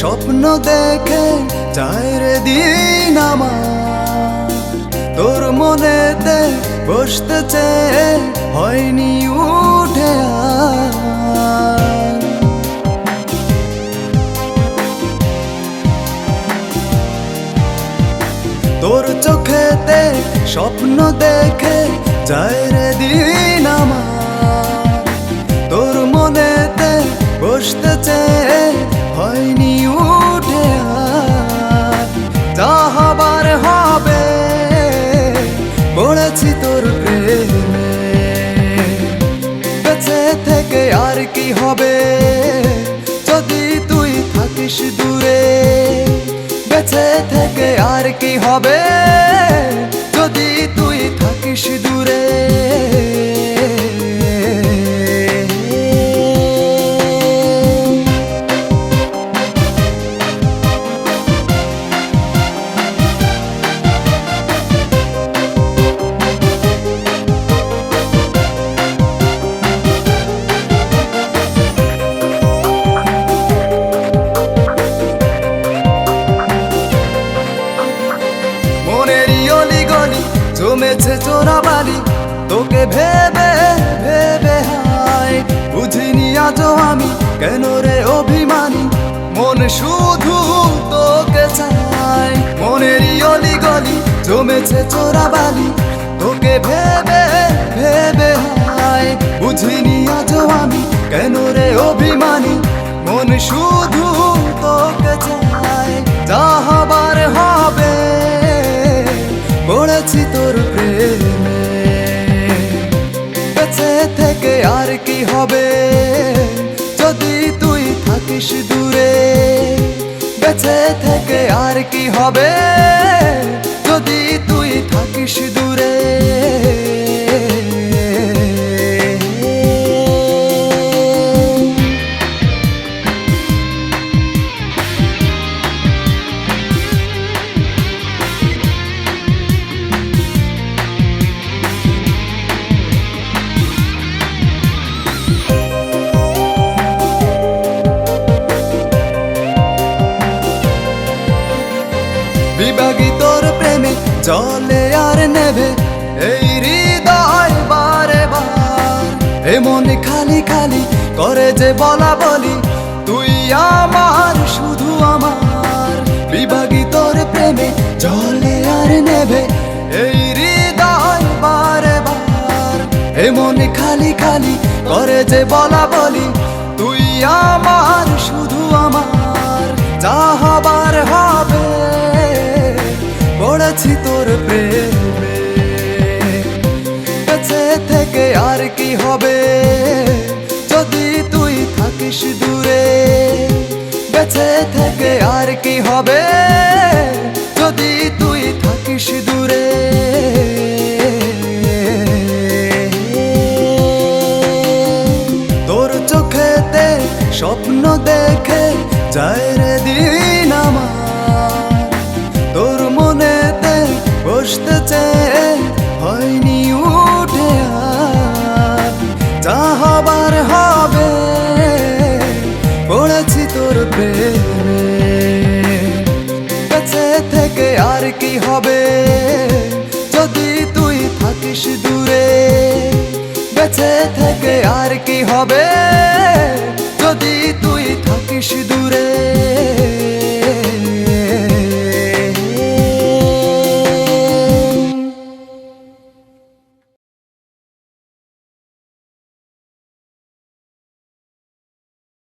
স্বপ্ন দেখে চায় রে দিন আমার। তোর মনেতে বসতে চেয়ে হয়নি উঠে তোর চোখেতে স্বপ্ন দেখে যায় আর কি হবে? যদি তুই থাকিস দূরে বেঁচে থেকে আর কি হবে? অলি গলি, জমেছে চোরাবালি। তোকে ভেবে ভেবে হায়, বুঝিনি আজও আমি কেন রে অভিমানী? মন শুধু তোকে চায়, মনেরই অলি গলি, জমেছে চোরাবালি। তোকে ভেবে ভেবে হায়, বুঝিনি আজও আমি কেন রে অভিমানী? মন শুধু থেকে আর কি হবে? যদি তুই থাকিস দূরে বেছে থেকে আর কি হবে? বিভাগী তোর প্রেমে চলে আর নেভে, এই হৃদয় বারে বার। এমন খালি খালি করে যে বলা বলি, তুই আমার, শুধু আমার। বিভাগী তোর প্রেমে চলে আর নেবে এই হৃদয় বারে বার। এমন খালি খালি করে যে বলা বলি, তুই আমার, শুধু পড়েছি তোর প্রেমে। বেঁচে থেকে আর কি হবে? যদি তুই থাকিস দূরে, বেঁচে থেকে আর কি হবে? যদি তুই থাকিস দূরে। তোর চোখেতে স্বপ্ন দেখে যায় রে দিন আমার। বসতেছে হয়নি উঠে যা হবার হবে, পড়েছি তোর প্রেমে। কাছে থেকে আর কি হবে, যদি তুই থাকিস দূরে? বেছে থেকে আর কি হবে, যদি তুই থাকিস দূরে?